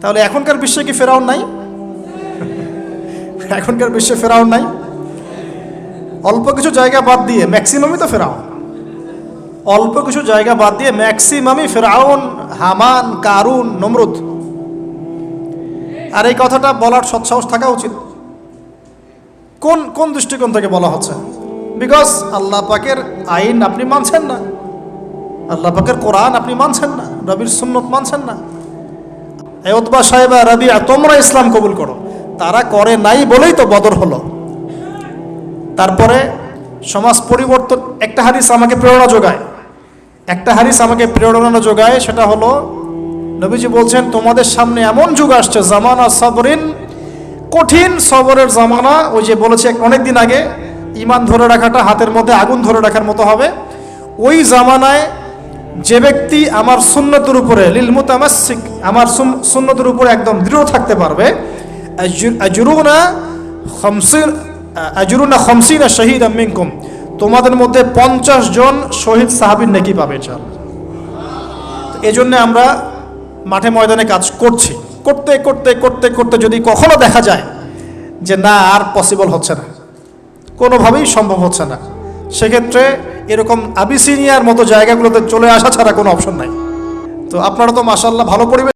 তাহলে এখনকার বিশ্বে কি ফেরাউন নাই? এখনকার বিশ্বে ফেরাউন নাই? অল্প কিছু জায়গা বাদ দিয়ে ম্যাক্সিমামই তো ফেরাউন। অল্প কিছু জায়গা বাদ দিয়ে ম্যাক্সিমামই ফেরাউন, হামান, কারুন, নমরুদ। আর এই কথাটা বলার সৎসাহস থাকা উচিত। কোন কোন দৃষ্টিকোণ থেকে বলা হচ্ছে? বিকজ আল্লাহ পাকের আইন আপনি মানছেন না। আল্লাহ পাকের কোরআন আপনি মানছেন না। রবির সুন্নত মানছেন না। এতবা সাহেবা রবি তোমরা ইসলাম কবুল করো। তারা করে নাই বলেই তো বদর হলো। তারপরে সমাজ পরিবর্তন, একটা হাদিস আমাকে প্রেরণা যোগায়। একটা হাদিস আমাকে প্রেরণা যোগায়, সেটা হলো, নবীজি বলছেন, তোমাদের সামনে এমন যুগ আসছে, জামানা সবরিন, কঠিন সবরের জামানা। ওই যে বলেছে অনেক দিন আগে ইমান ধরে রাখাটা, হাতের মধ্যে আগুন ধরে রাখার মতো হবে। ওই জামানায় যে ব্যক্তি আমার সুন্নতের উপরে, লিল মুতামাসিক আমার সুন- সুন্নতের উপরে একদম দৃঢ় থাকতে পারবে আজরুনা খমসিন খমসিনা শহীদ মিনকুম। তোমাদের মধ্যে পঞ্চাশ জন শহীদ সাহাবির নেকি পাবে চাল এই জন্য আমরা মাঠে ময়দানে কাজ করছি। করতে করতে করতে করতে যদি কখনো দেখা যায় যে না, আর পসিবল হচ্ছে না, কোনোভাবেই সম্ভব হচ্ছে না, সেক্ষেত্রে এরকম আবিসিনিয়ার মতো জায়গাগুলোতে চলে আসা ছাড়া কোনো অপশন নাই। তো আপনারা তো মাসাল্লাহ ভালো পরিবেশ